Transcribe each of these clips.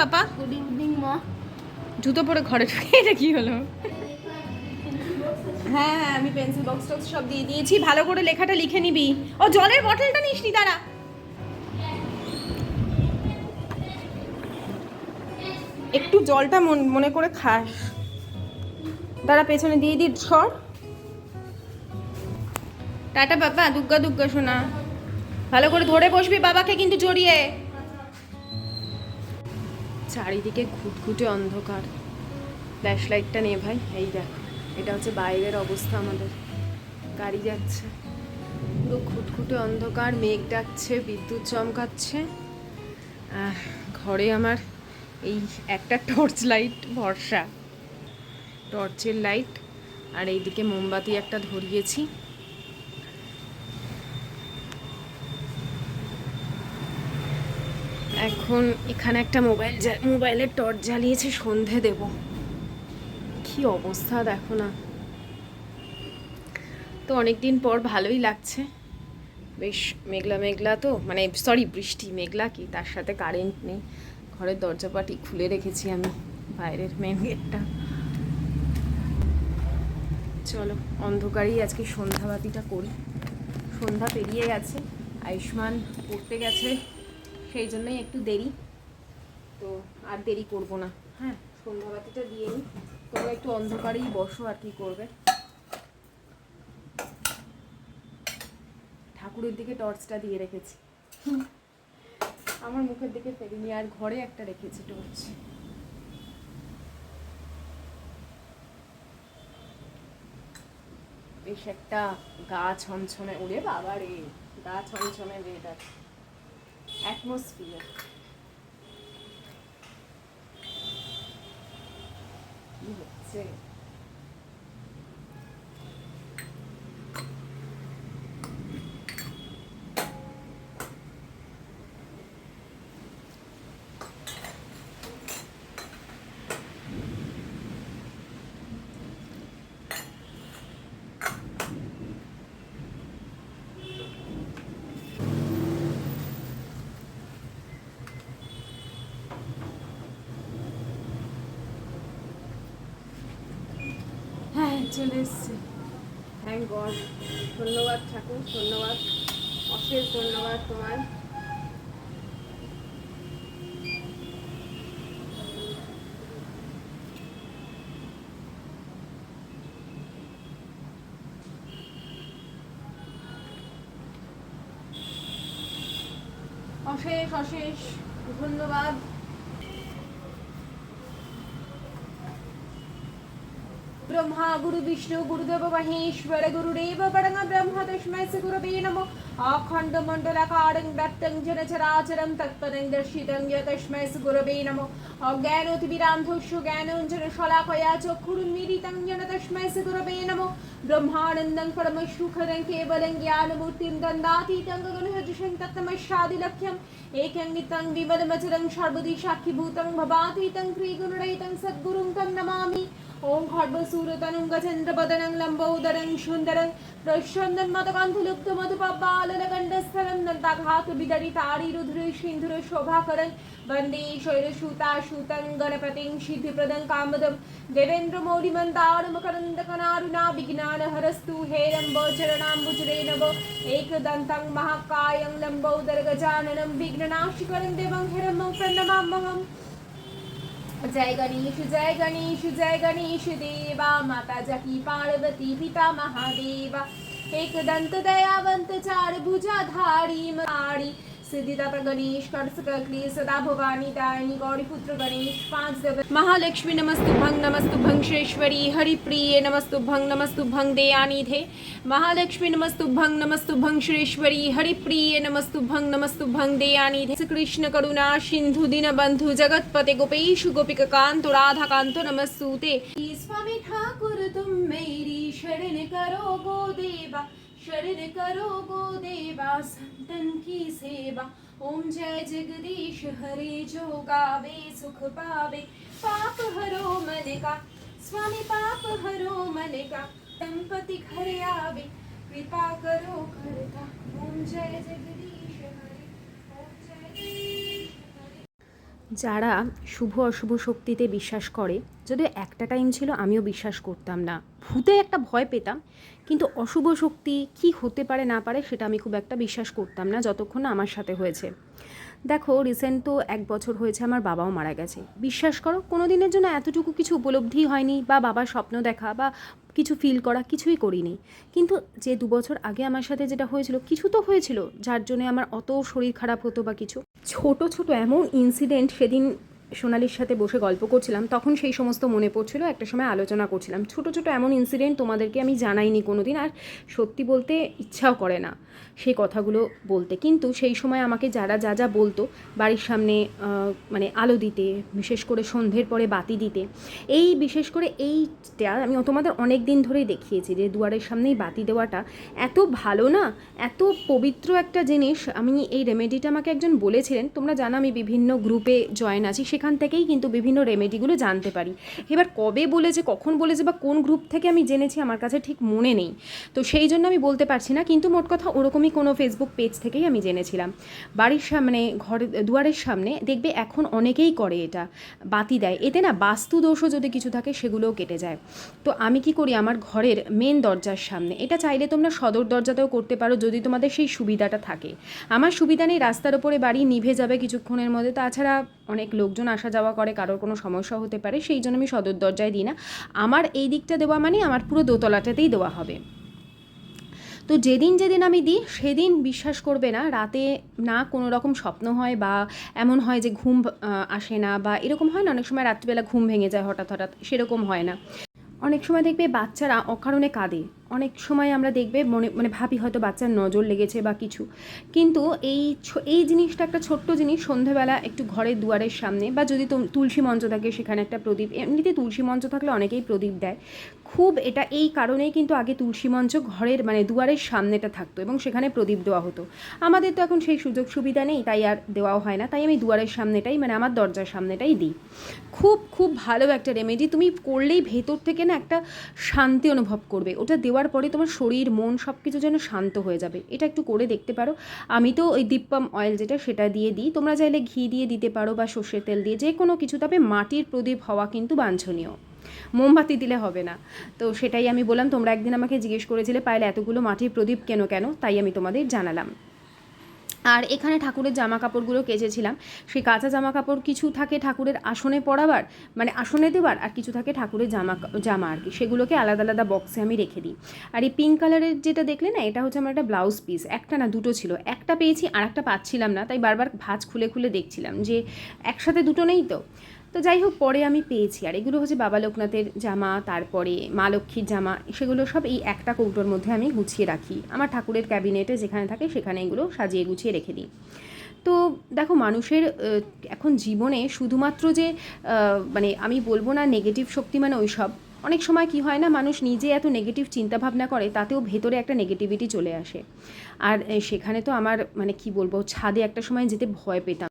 পাপা? Good evening মা জুতো পরে ঘরে ঢুকে এটা কি হলো? হ্যাঁ হ্যাঁ আমি পেন্সিল বক্স টক্স সব দিয়ে দিয়েছি। ভালো করে লেখাটা লিখে নিবি। ও জলের বটলটা নিস নি দাঁড়া। একটু জলটা মন- মনে করে খাস। দাঁড়া পেছনে দিয়ে দি সর। টাটা বাবা দুগ্গা দুগ্গা শোনা ভালো করে ধরে বসবি বাবাকে কিন্তু জড়িয়ে। চারিদিকে ঘুটঘুটে অন্ধকার। ফ্ল্যাশ লাইটটা নে ভাই, এই দেখ, এটা হচ্ছে বাইরের অবস্থা আমাদের। গাড়ি যাচ্ছে। পুরো ঘুটঘুটে অন্ধকার, মেঘ ডাকছে, বিদ্যুৎ চমকাচ্ছে। ঘরে আমার এই একটা টর্চ লাইট ভরসা। টর্চের লাইট আর এইদিকে মোমবাতি একটা ধরিয়েছি। এখন এখানে একটা মোবাইল মোবাইলের টর্চ জ্বালিয়েছে, সন্ধে দেব। কি অবস্থা দেখো না। তো অনেক দিন পর ভালোই লাগছে। বেশ মেঘলা মেঘলা তো মানে সরি বৃষ্টি, মেঘলা কি, তার সাথে কারেন্ট নেই। ঘরের দরজাপাটি খুলে রেখেছি আমি, বাইরের মেন গেটটা চলো, অন্ধকারেই আজকে সন্ধ্যাবাতিটা করি। সন্ধ্যা পেরিয়ে গেছে, আয়ুষ্মান পড়তে গেছে। সেই জন্যই একটু দেরি। তো আর দেরি করব না। হ্যাঁ সন্ধ্যাবাতিটা দিয়ে নিই তোমরা একটু অন্ধকারেই বসো আর কি করবে। ঠাকুরের দিকে টর্চটা দিয়ে রেখেছি। আমার মুখের দিকে ফেরিনি, আর ঘরে একটা রেখেছি টর্চ। বেশ একটা গা ছমছমে, ওরে বাবা রে গা ছমছমে ওয়েদার অ্যাটমসফিয়ার হচ্ছে হ্যাঁ চলে এসছে। থ্যাংক গড ধন্যবাদ ঠাকুর ধন্যবাদ। অশেষ ধন্যবাদ তোমার। অশেষ অশেষ ধন্যবাদ। బ్రహ్మ గురు విష్ణు గురుదేవ మహేశ్వర గురుదేవ పడంగ బ్రహ్మ తస్మై గురవే నమో ఆఖండ మండలకారం దత్తం జనచరాచరం తత్పదం దర్శితం యతస్మై గురవే నమో অজ্ঞানতি বিরান্ধস্য জ্ঞানঞ্জন শলাকয়া চক্ষুর্মিলিতং জন তস্মৈ গুরবে নমো ব্রহ্মানন্দং পরমসুখদং কেবলং জ্ঞানমূর্তিং দন্দাতীতং গগনহজসং তত্তমস্যাদিলক্ষ্যম একং নিত্যং বিমলমচরং সর্বদি সাক্ষীভূতং ভবাতীতং ত্রিগুণরহিতং সদ্গুরুং তং নমামি श्रीगुणरहितं सद्गुरुं तं नमामि ওম খর্বসূরতনং গচন্দ্রপদনং লম্বোদরং সুন্দরং প্রসন্দন্মতকান্থলুপ্ত মধুপব্বালকণ্ডস্থলং দন্তাঘাত বিদরিতারিরুধ্র সিন্ধুর শোভাকরং বন্দে শৈরসূতাসূতং গণপতিং সিদ্ধিপ্রদং কামদম দেবেন্দ্র মৌলিমন্তারমকরন্দকনারুণা বিঘ্নানহরস্তু হেরম্বচরণাম্বুজরে নব एकदन्तं महाकायं लम्बोदरगजाननं विघ्ननाशिकरं देवं हिरण्यं प्रणमाम्यहम् जय गणेश जय गणेश जय गणेश देवा, माता जकी पार्वती, पिता महादेवा। एक दंत दयावंत, चार भुजा धारी मारी। સિદ્ધિદાતા ગણેશ કરસકકલી સદા ભવાની દાયની ગૌરીપુત્ર ગણેશ પાંચ દેવ મહાલક્ષ્મી નમસ્તુ ભંગ નમસ્તુ ભંગશેશ્વરી હરિપ્રિય નમસ્તુ ભંગ નમસ્તુ ભંગ દેયાની ધે મહાલક્ષ્મી નમસ્તુ ભંગ નમસ્તુ ભંગશ્રેશ્વરી હરિપ્રિય નમસ્તુ ભંગ નમસ્તુ ભંગ દેયાની ધે કૃષ્ણ કરુણા સિંધુ દિન બંધુ જગતપતે ગોપેશ ગોપિક કાંતો રાધા કાંતો નમસ્તુ તે સ્વામી ઠાકુર તુમ મેરી શરણ કરો ગો દેવા शरण करो गो देवा, संतन की सेवा। ओम जय जगदीश, हरे जो गावे, सुख पावे। पाप हरो मन का, स्वामी पाप हरो मन का। संपत्ति घर आवे, कृपा करो करता। ओम जय जगदीश, हरे। ओम जय যারা শুভ অশুভ শক্তিতে বিশ্বাস করে, যদিও একটা টাইম ছিল আমিও বিশ্বাস করতাম না। ভূতে একটা ভয় পেতাম, কিন্তু অশুভ শক্তি কি হতে পারে না পারে সেটা আমি খুব একটা বিশ্বাস করতাম না, যতক্ষণ আমার সাথে হয়েছে। দেখো রিসেন্ট তো এক বছর হয়েছে, আমার বাবাও মারা গেছে। বিশ্বাস করো কোনো দিনের জন্য এতটুকু কিছু উপলব্ধি হয়নি, বা বাবার স্বপ্ন দেখা, বা কিছু ফিল করা কিছুই করিনি। কিন্তু যে দু বছর আগে আমার সাথে যেটা হয়েছিল, কিছু তো হয়েছিল, যার জন্য আমার অত শরীর খারাপ হতো বা কিছু। ছোট ছোট এমন ইনসিডেন্ট সেদিন সোনালির সাথে বসে গল্প করছিলাম, তখন সেই সমস্ত মনে পড়ছিল, একটা সময় আলোচনা করছিলাম। ছোট ছোট এমন ইনসিডেন্ট তোমাদেরকে আমি জানাইনি কোনো দিন আর সত্যি বলতে ইচ্ছাও করে না সেই কথাগুলো বলতে। কিন্তু সেই সময় আমাকে যারা যা যা বলতো, বাড়ির সামনে মানে আলো দিতে, বিশেষ করে সন্ধ্যের পরে বাতি দিতে, এই বিশেষ করে এইটা আমি তোমাদের অনেক দিন ধরেই দেখিয়েছি যে দুয়ারের সামনেই বাতি দেওয়াটা এত ভালো না, এত পবিত্র একটা জিনিস। আমি এই রেমেডিটা আমাকে একজন বলেছিলেন, তোমরা জানো আমি বিভিন্ন গ্রুপে জয়েন আছি সেখান থেকেই কিন্তু বিভিন্ন রেমেডিগুলো জানতে পারি। এবার কবে বলেছে, কখন বলেছে বা কোন গ্রুপ থেকে আমি জেনেছি আমার কাছে ঠিক মনে নেই। তো সেই জন্য আমি বলতে পারছি না, কিন্তু মোট কথা ওরকমই কোনো ফেসবুক পেজ থেকেই আমি জেনেছিলাম। বাড়ির সামনে ঘর, দুয়ারের সামনে দেখবে এখন অনেকেই করে এটা, বাতি দেয়। এতে না বাস্তু দোষও যদি কিছু থাকে সেগুলোও কেটে যায়। তো আমি কি করি, আমার ঘরের মেন দরজার সামনে, এটা চাইলে তোমরা সদর দরজাতেও করতে পারো যদি তোমাদের সেই সুবিধাটা থাকে। আমার সুবিধা নেই, রাস্তার ওপরে বাড়ি নিভে যাবে কিছুক্ষণের মধ্যে, তাছাড়া অনেক লোকজন আসা যাওয়া করে, কারোর কোনো সমস্যা হতে পারে, সেই জন্য আমি সদর দরজায় দিই না। আমার এই দিকটা দেওয়া মানে আমার পুরো দোতলাটাতেই দেওয়া হবে। তো যেদিন যেদিন আমি দিই, সেদিন বিশ্বাস করবে না, রাতে না কোনো রকম স্বপ্ন হয় বা এমন হয় যে ঘুম আসে না বা এরকম হয় না, অনেক সময় রাত্রিবেলা ঘুম ভেঙে যায় হঠাৎ হঠাৎ, সেরকম হয় না। অনেক সময় দেখবে বাচ্চারা অকারণে কাঁদে। অনেক সময় আমরা দেখবে মনে মানে ভাবি হয়তো বাচ্চার নজর লেগেছে বা কিছু। কিন্তু এই এই জিনিসটা একটা ছোট্ট জিনিস, সন্ধেবেলা একটু ঘরের দুয়ারের সামনে বা যদি তুলসী মঞ্চ থাকে সেখানে একটা প্রদীপ, এমনিতে তুলসী মঞ্চ থাকলে অনেকেই প্রদীপ দেয়। খুব এটা, এই কারণেই কিন্তু আগে তুলসী মঞ্চ ঘরের মানে দুয়ারের সামনেটা থাকতো এবং সেখানে প্রদীপ দেওয়া হতো। আমাদের তো এখন সেই সুযোগ সুবিধা নেই, তাই আর দেওয়াও হয় না। তাই আমি দুয়ারের সামনেটাই মানে আমার দরজার সামনেটাই দিই। খুব খুব ভালো একটা রেমেডি তুমি করলেই ভেতর থেকে না একটা শান্তি অনুভব করবে। ওটা দেওয়ার পরে তোমার শরীর, মন সব কিছু যেন শান্ত হয়ে যাবে। এটা একটু করে দেখতে পারো। আমি তো ওই দীপ্পাম অয়েল যেটা, সেটা দিয়ে দিই। তোমরা চাইলে ঘি দিয়ে দিতে পারো বা সর্ষের তেল দিয়ে যে কোনো কিছু। তবে মাটির প্রদীপ হওয়া কিন্তু বাঞ্ছনীয়। মোমবাতি দিলে হবে না। তো সেটাই আমি বললাম, তোমরা একদিন আমাকে জিজ্ঞেস করেছিলে পাইলে এতগুলো মাটির প্রদীপ কেন কেন? তাই আমি তোমাদের জানালাম। আর এখানে ঠাকুরের জামা কাপড়গুলো কেচেছিলাম। সেই কাঁচা জামা কাপড় কিছু থাকে ঠাকুরের আসনে পরাবার মানে আসনে দেবার, আর কিছু থাকে ঠাকুরের জামা জামা আর কি। সেগুলোকে আলাদা আলাদা বক্সে আমি রেখে দিই। আর এই পিঙ্ক কালারের যেটা দেখলে না, এটা হচ্ছে আমার একটা ব্লাউজ পিস একটা না, দুটো ছিল। একটা পেয়েছি আর একটা পাচ্ছিলাম না। তাই বারবার ভাজ খুলে খুলে দেখছিলাম যে একসাথে দুটো নেই তো? তো যাই হোক, পরে আমি পেয়েছি। আর এগুলো হচ্ছে বাবা লোকনাথের জামা, তারপরে মা লক্ষ্মীর জামা, সেগুলো সব এই একটা কৌটোর মধ্যে আমি গুছিয়ে রাখি। আমার ঠাকুরের ক্যাবিনেটে যেখানে থাকে সেখানে এগুলো সাজিয়ে গুছিয়ে রেখে দিই। তো দেখো, মানুষের এখন জীবনে শুধুমাত্র যে মানে আমি বলব না নেগেটিভ শক্তি মানে ওইসব, অনেক সময় কি হয় না, মানুষ নিজে এত নেগেটিভ চিন্তাভাবনা করে, তাতেও ভেতরে একটা নেগেটিভিটি চলে আসে। আর সেখানে তো আমার মানে কি বলব, ছাদে একটা সময় যেতে ভয় পেতাম।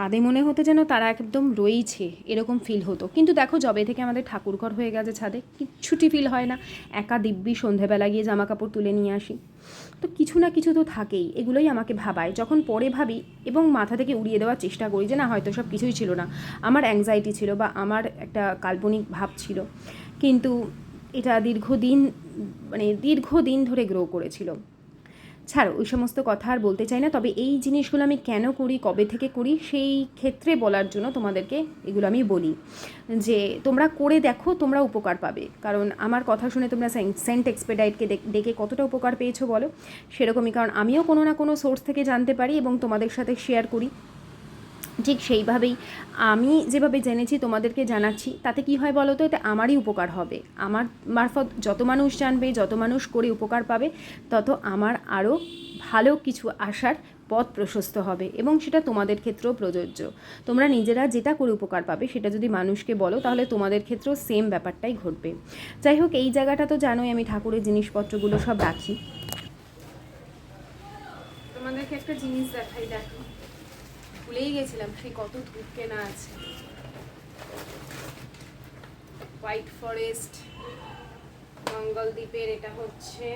ছাদে মনে হতো যেন তারা একদম রয়েছে, এরকম ফিল হতো। কিন্তু দেখো জবে থেকে আমাদের ঠাকুরঘর হয়ে গেছে ছাদে কিচ্ছুটি ফিল হয় না। একা দিব্যি সন্ধেবেলা গিয়ে জামা কাপড় তুলে নিয়ে আসি। তো কিছু না কিছু তো থাকেই, এগুলোই আমাকে ভাবায়। যখন পরে ভাবি এবং মাথা থেকে উড়িয়ে দেওয়ার চেষ্টা করি যে, না, হয়তো সব কিছুই ছিল না। আমার অ্যাংজাইটি ছিল বা আমার একটা কাল্পনিক ভাব ছিল। কিন্তু এটা দীর্ঘদিন মানে দীর্ঘদিন ধরে গ্রো করেছিল। ছাড়ো, ওই সমস্ত কথা আর বলতে চাই না। তবে এই জিনিসগুলো আমি কেন করি, কবে থেকে করি, সেই ক্ষেত্রে বলার জন্য তোমাদেরকে এগুলো আমি বলি। যে তোমরা করে দেখো, তোমরা উপকার পাবে। কারণ আমার কথা শুনে তোমরা সেন্ট এক্সপেডাইটকে ডেকে কতটা উপকার পেয়েছ বলো? সেরকমই, কারণ আমিও কোনো না কোনো সোর্স থেকে জানতে পারি এবং তোমাদের সাথে শেয়ার করি। ঠিক সেইভাবেই আমি যেভাবে জেনেছি তোমাদেরকে জানাচ্ছি, তাতে কি হয় বলো তো? এতে আমারই উপকার হবে। আমার মারফত যত মানুষ জানবে, যত মানুষ করে উপকার পাবে, তত আমার আরও ভালো কিছু আসার পথ প্রশস্ত হবে এবং সেটা তোমাদের ক্ষেত্রেও প্রযোজ্য। তোমরা নিজেরা যেটা করে উপকার পাবে, সেটা যদি মানুষকে বলো, তাহলে তোমাদের ক্ষেত্রেও সেম ব্যাপারটাই ঘটবে। যাই হোক, এই জায়গাটা তো জানোই, আমি ঠাকুরের জিনিসপত্রগুলো সব রাখি। তোমাদেরকে একটা জিনিস দেখাই, দেখো। ভুলেই গেছিলাম, সেই কত ধূপ কেনা আছে। হোয়াইট ফরেস্ট মঙ্গলদ্বীপের এটা হচ্ছে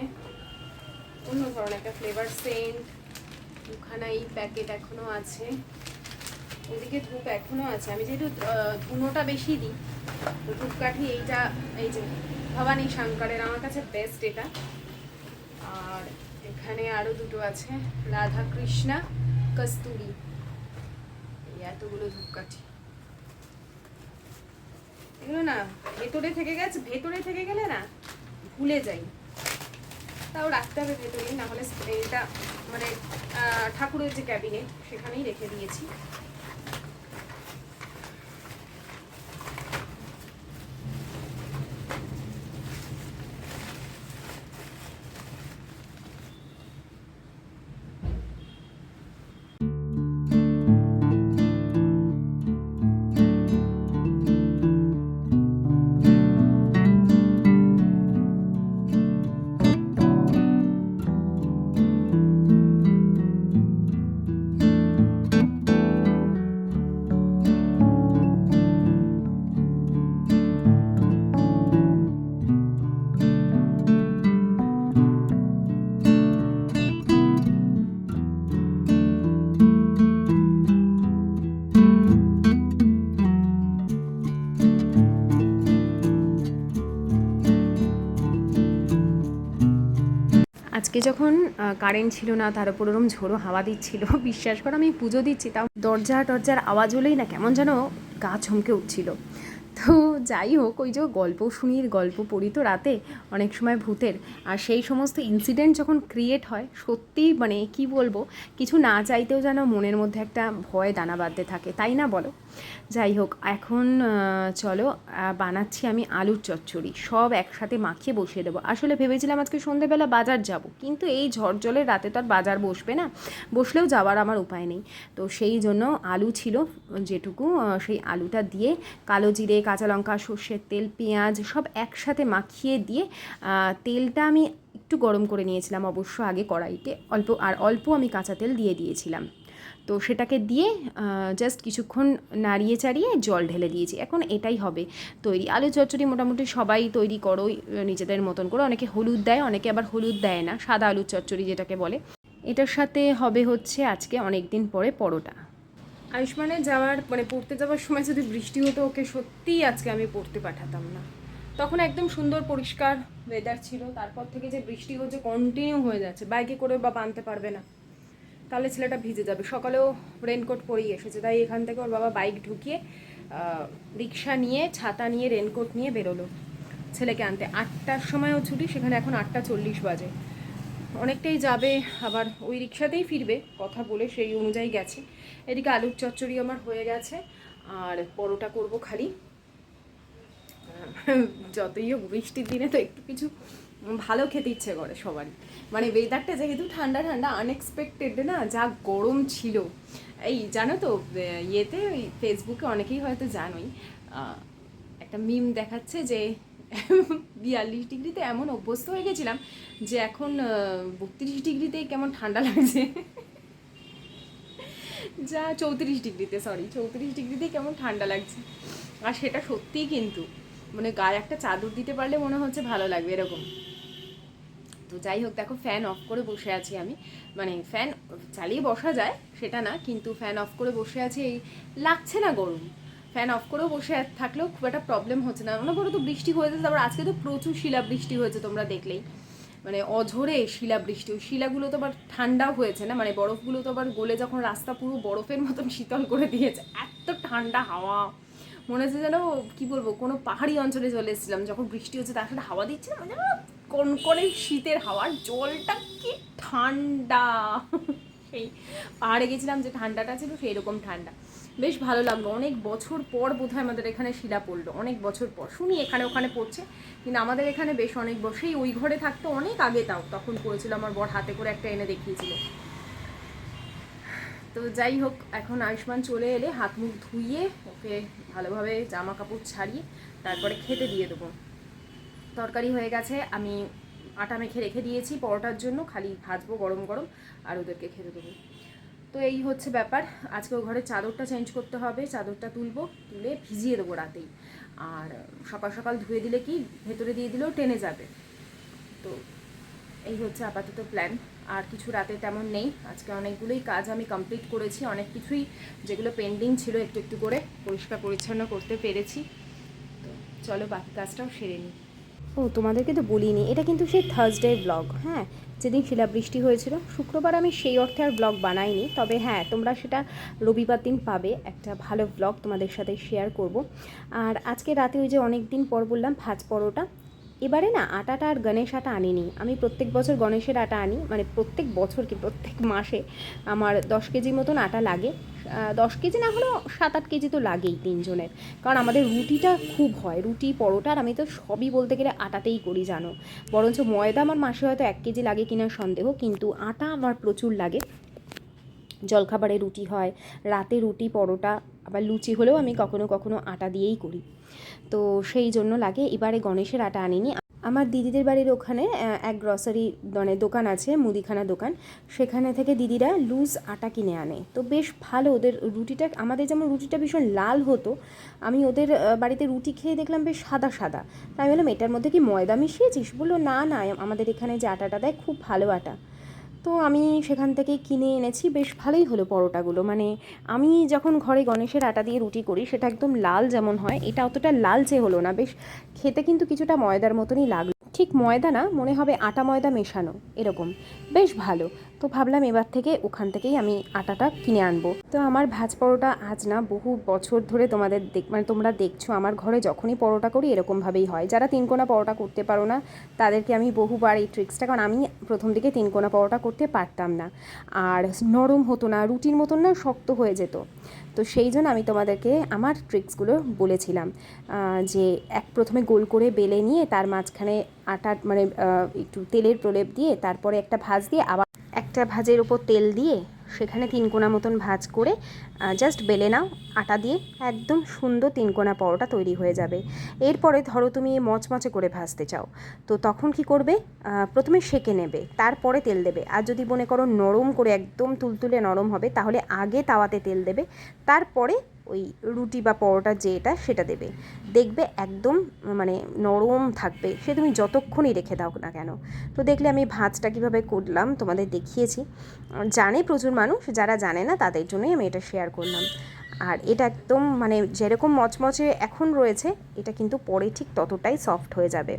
অন্য ধরনের একটা ফ্লেভার সেন্ট দুখানা এই প্যাকেট এখনও আছে। ওদিকে ধূপ এখনও আছে। আমি যেহেতু ধুনোটা বেশি দিই ধূপকাঠি এইটা, এই যে ভবানী শঙ্করের আমার কাছে বেস্ট এটা। আর এখানে আরও দুটো আছে রাধা কৃষ্ণা কস্তুরি। এতগুলো ধূপকাঠি। এগুলো না ভেতরে থেকে গেছে, ভেতরে থেকে গেলে না ভুলে যাই। তাও রাখতে হবে ভেতরেই না হলে এটা মানে ঠাকুরের যে ক্যাবিনেট, সেখানেই রেখে দিয়েছি। আজকে যখন কারেন্ট ছিল না, তার উপর ওরম ঝোড়ো হাওয়া দিচ্ছিল, বিশ্বাস করে আমি পুজো দিচ্ছি, তাও দরজা টরজার আওয়াজ হলেই না কেমন যেন গা চমকে উঠছিল। তো যাই হোক, ওই যে গল্প শুনি গল্প পড়ি তো রাতে অনেক সময় ভূতের। আর সেই সমস্ত ইনসিডেন্ট যখন ক্রিয়েট হয়, সত্যিই মানে কি বলব, কিছু না চাইতেও যেন মনের মধ্যে একটা ভয় দানা বাঁধতে থাকে, তাই না বলো? যাই হোক, এখন চলো বানাচ্ছি আমি আলুর চচ্চড়ি। সব একসাথে মাখিয়ে বসিয়ে দেবো। আসলে ভেবেছিলাম আজকে সন্ধেবেলা বাজার যাব, কিন্তু এই ঝড় জলের রাতে তো আর বাজার বসবে না। বসলেও যাওয়ার আমার উপায় নেই। তো সেই জন্য আলু ছিল যেটুকু সেই আলুটা দিয়ে কালো জিরে, কাঁচা লঙ্কা সর্ষের তেল, পেঁয়াজ সব একসাথে মাখিয়ে দিয়ে তেলটা আমি একটু গরম করে নিয়েছিলাম অবশ্য আগে কড়াইতে, অল্প, আর অল্প আমি কাঁচা তেল দিয়ে দিয়েছিলাম। তো সেটাকে দিয়ে জাস্ট কিছুক্ষণ নাড়িয়ে চাড়িয়ে জল ঢেলে দিয়েছি। এখন এটাই হবে। তৈরি আলু চচ্চড়ি মোটামুটি সবাই তৈরি করো নিজেদের মতন করে। অনেকে হলুদ দেয়, অনেকে আবার হলুদ দেয় না, সাদা আলুর চচ্চড়ি যেটাকে বলে। এটার সাথে হবে হচ্ছে আজকে অনেক দিন পরে পরোটা। আয়ুষ্মানের যাওয়ার মানে পড়তে যাওয়ার সময় যদি বৃষ্টি হতো, ওকে সত্যিই আজকে আমি পড়তে পাঠাতাম না। তখন একদম সুন্দর পরিষ্কার ওয়েদার ছিল। তারপর থেকে যে বৃষ্টি হচ্ছে কন্টিনিউ হয়ে যাচ্ছে। বাইকে করে বা বানতে পারবে না। তাহলে ছেলেটা ভিজে যাবে। সকালেও রেনকোট পরেই এসেছে। তাই এখান থেকে ওর বাবা বাইক ঢুকিয়ে রিক্সা নিয়ে, ছাতা নিয়ে রেনকোট নিয়ে বেরোলো। ছেলেকে আনতে। আটটার সময়ও ছুটি, সেখানে এখন আটটা চল্লিশ বাজে। অনেকটাই যাবে, আবার ওই রিক্সাতেই ফিরবে, কথা বলে সেই অনুযায়ী গেছে। এদিকে আলুর চচ্চড়ি আমার হয়ে গেছে, আর পরোটা করব খালি। যতই হোক, বৃষ্টির দিনে তো একটু কিছু ভালো খেতে ইচ্ছে করে সবারই। মানে ওয়েদারটা যেহেতু ঠান্ডা ঠান্ডা আনএক্সপেক্টেড না, যা গরম ছিল। এই জানো তো ইয়েতে ওই ফেসবুকে অনেকেই হয়তো জানোই একটা মিম দেখাচ্ছে যে বিয়াল্লিশ ডিগ্রিতে এমন অভ্যস্ত হয়ে গেছিলাম যে এখন বত্রিশ ডিগ্রিতেই কেমন ঠান্ডা লাগছে? যা চৌত্রিশ ডিগ্রিতে সরি চৌত্রিশ ডিগ্রিতে কেমন ঠান্ডা লাগছে। আর সেটা সত্যিই কিন্তু মানে গায়ে একটা চাদর দিতে পারলে মনে হচ্ছে ভালো লাগবে এরকম। তো যাই হোক, দেখো ফ্যান অফ করে বসে আছি আমি। মানে ফ্যান চালিয়ে বসা যায়, সেটা না, কিন্তু ফ্যান অফ করে বসে আছি এই, লাগছে না গরম। ফ্যান অফ করেও বসে থাকলেও খুব একটা প্রবলেম হচ্ছে না। মনে করো তো বৃষ্টি হয়েছে, তারপর আজকে তো প্রচুর শিলা বৃষ্টি হয়েছে তোমরা দেখলেই। মানে অঝরে শিলা বৃষ্টি ওই শিলাগুলো তো আবার ঠান্ডাও হয়েছে না? মানে বরফগুলো তো আবার গলে যখন রাস্তা পুরো বরফের মতন শীতল করে দিয়েছে, এত ঠান্ডা হাওয়া। মনে হচ্ছে যেন, কী বলব, কোনো পাহাড়ি অঞ্চলে চলে এসেছিলাম, যখন বৃষ্টি হচ্ছে তার সাথে হাওয়া দিচ্ছে না? মানে কনকনে শীতের হাওয়ার জলটা কি ঠান্ডা! সেই পাহাড়ে গেছিলাম যে ঠান্ডাটা ছিল সেই রকম ঠান্ডা। বেশ ভালো লাগল। অনেক বছর পর বোধহয় আমাদের এখানে শিলা পড়ল। অনেক বছর পর। শুনি এখানে ওখানে পড়ছে। কিন্তু আমাদের এখানে বেশ অনেক বসেই ওই ঘরে থাকতো অনেক আগে তাও। তখন পড়েছিল আমার বর হাতে করে একটা এনে দেখিয়েছিল। তো যাই হোক, এখন আয়ুষ্মান চলে এলে হাত মুখ ধুইয়ে ওকে ভালোভাবে জামা কাপড় ছাড়িয়ে তারপরে খেতে দিয়ে দেবো। তরকারি হয়ে গেছে। আমি আটা মেখে রেখে দিয়েছি। পরোটার জন্য খালি ভাজবো গরম গরম আর ওদেরকে খেতে দেবো। তো এই হচ্ছে ব্যাপার। আজকে ও ঘরে চাদরটা চেঞ্জ করতে হবে, চাদরটা তুলবো, তুলে ভিজিয়ে দেবো রাতেই। আর সকাল সকাল ধুয়ে দিলে কি ভেতরে দিয়ে দিলেও টেনে যাবে। তো এই হচ্ছে আপাতত প্ল্যান আর কিছু রাতে তেমন নেই। আজকে অনেকগুলোই কাজ আমি কমপ্লিট করেছি। অনেক কিছুই যেগুলো পেন্ডিং ছিল একটু একটু করে পরিষ্কার পরিচ্ছন্ন করতে পেরেছি। তো চলো বাকি কাজটাও সেরে নিই। ও, তোমাদেরকে তো বলিনি। এটা কিন্তু সেই থার্সডে ব্লগ হ্যাঁ? যেদিন শিলাবৃষ্টি হয়েছিল। শুক্রবার আমি সেই অর্থে আর ব্লগ বানাইনি। তবে হ্যাঁ তোমরা সেটা রবিবার দিন পাবে। একটা ভালো ব্লগ তোমাদের সাথে শেয়ার করব। আর আজকে রাতে ওই যে অনেক দিন পর বললাম ভাজ পরোটা। এবারে না আটাটা আর গণেশ আটা আনিনি। আমি প্রত্যেক বছর গণেশের আটা আনি মানে প্রত্যেক বছর কি প্রত্যেক মাসে আমার দশ কেজি মতন আটা লাগে। দশ কেজি না হলেও সাত আট কেজি তো লাগেই তিনজনের। কারণ আমাদের রুটিটা খুব হয়, রুটি, পরোটা আমি তো সবই বলতে গেলে আটাতেই করি, জানো। বরঞ্চ ময়দা আমার মাসে হয়তো এক কেজি লাগে কিনা সন্দেহ, কিন্তু আটা আমার প্রচুর লাগে। জলখাবারে রুটি হয়, রাতে রুটি, পরোটা আবার লুচি হলেও আমি কখনো কখনো আটা দিয়েই করি। তো সেই জন্য লাগে। এবারে গণেশের আটা আনিনি। আমার দিদিদের বাড়ির ওখানে এক গ্রসারি মানে দোকান আছে, মুদিখানা দোকান। সেখানে থেকে দিদিরা লুজ আটা কিনে আনে। তো বেশ ভালো ওদের রুটিটা। আমাদের যেমন রুটিটা ভীষণ লাল হতো, আমি ওদের বাড়িতে রুটি খেয়ে দেখলাম বেশ সাদা সাদা। তাই বললাম, এটার মধ্যে কি ময়দা মিশিয়েছিস? বলল, না না, আমাদের এখানে যে আটাটা দেয়, খুব ভালো আটা। তো আমি সেখান থেকে কিনে এনেছি, বেশ ভালোই হলো পরোটাগুলো। মানে আমি যখন ঘরে গণেশের আটা দিয়ে রুটি করি, সেটা একদম লাল যেমন হয়, এটা অতটা লালচে হলো না। বেশ খেতে কিন্তু কিছুটা ময়দার মতনই লাগল। ঠিক ময়দা না, মনে হবে আটা ময়দা মেশানো, এরকম। বেশ ভালো। তো ভাবলাম এবার থেকে ওখান থেকেই আমি আটাটা কিনে আনব। তো আমার ভাজ পরোটা আজ না বহু বছর ধরে তোমাদের দেখ মানে তোমরা দেখছ, আমার ঘরে যখনই পরোটা করি এরকমভাবেই হয়। যারা তিনকোনা পরোটা করতে পারো না, তাদেরকে আমি বহুবার এই ট্রিক্সটা, কারণ আমি প্রথম দিকে তিনকোনা পরোটা করতে পারতাম না। আর নরম হতো না, রুটির মতন না, শক্ত হয়ে যেত। তো সেই জন্য আমি তোমাদেরকে আমার ট্রিক্সগুলো বলেছিলাম যে এক প্রথমে গোল করে বেলে নিয়ে তার মাঝখানে আটা মানে একটু তেলের প্রলেপ দিয়ে তারপরে একটা ভাজ দিয়ে আবার একটা ভাজের ওপর তেল দিয়ে সেখানে তিনকোনা মতন ভাজ করে জাস্ট বেলে নাও, আটা দিয়ে একদম সুন্দর তিনকোনা পরোটা তৈরি হয়ে যাবে। এরপরে ধরো তুমি মচমচে করে ভাজতে চাও। তো তখন কি করবে? প্রথমে সেকে নেবে, তারপরে তেল দেবে। আর যদি মনে করো নরম করে একদম তুলতুলে নরম হবে, তাহলে আগে তাওয়াতে তেল দেবে। তারপরে ওই রুটি বা পরোটা যেটা, সেটা দেবে। দেখবে একদম মানে নরম থাকবে। সে তুমি যতক্ষণই রেখে দাও না কেন। তো দেখলে আমি ভাজটা কীভাবে করলাম তোমাদের দেখিয়েছি। জানে প্রচুর মানুষ, যারা জানে না তাদের জন্যই আমি এটা শেয়ার করলাম। আর এটা একদম মানে যেরকম মচমচে এখন রয়েছে, এটা কিন্তু পরে ঠিক ততটাই সফট হয়ে যাবে।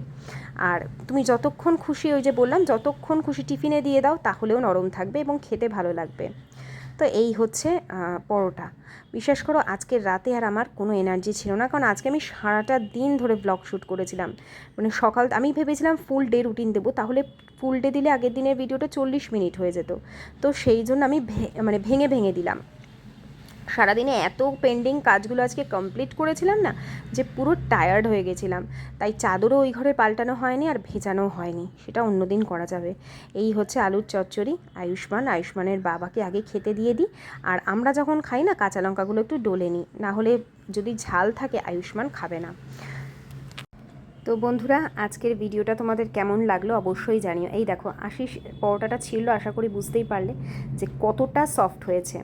আর তুমি যতক্ষণ খুশি ওই যে বললাম, যতক্ষণ খুশি টিফিনে দিয়ে দাও, তাহলেও নরম থাকবে এবং খেতে ভালো লাগবে। তো এই হচ্ছে পরোটা। বিশ্বাস করো, আজকের রাতে আর আমার কোনো এনার্জি ছিল না। কারণ আজকে আমি সারাটা দিন ধরে ব্লগ শ্যুট করেছিলাম। মানে সকাল, আমি ভেবেছিলাম ফুল ডে রুটিন দেবো। তাহলে ফুল ডে দিলে আগের দিনের ভিডিওটা চল্লিশ মিনিট হয়ে যেত। তো সেই জন্য আমি মানে ভেঙে ভেঙে দিলাম। সারাদিনে এত পেন্ডিং কাজগুলো আজকে কমপ্লিট করেছিলাম না, যে পুরো টায়ার্ড হয়ে গেছিলাম। তাই চাদরও ওই ঘরে পাল্টানো হয়নি আর ভেজানোও হয়নি, সেটা অন্যদিন করা যাবে। এই হচ্ছে আলুর চচ্চড়ি, আয়ুষ্মান, আয়ুষ্মানের বাবাকে আগে খেতে দিয়ে দিই। আর আমরা যখন খাই না, কাঁচা লঙ্কাগুলো একটু ডলে নিই, না হলে যদি ঝাল থাকে, আয়ুষ্মান খাবে না। তো বন্ধুরা, আজকের ভিডিওটা তোমাদের কেমন লাগল অবশ্যই জানিও। এই দেখো, আশিস পরোটাটা ছিল আশা করি বুঝতেই পারলে যে কতটা সফট হয়েছে।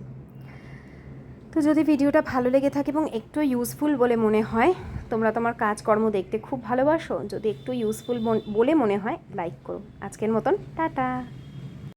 তো যদি ভিডিওটা ভালো লেগে থাকে এবং একটু ইউজফুল বলে মনে হয়, তোমরা তোমার কাজকর্ম দেখতে খুব ভালোবাসো, যদি একটু ইউজফুল বলে মনে হয় লাইক করো। আজকের মতন, টাটা!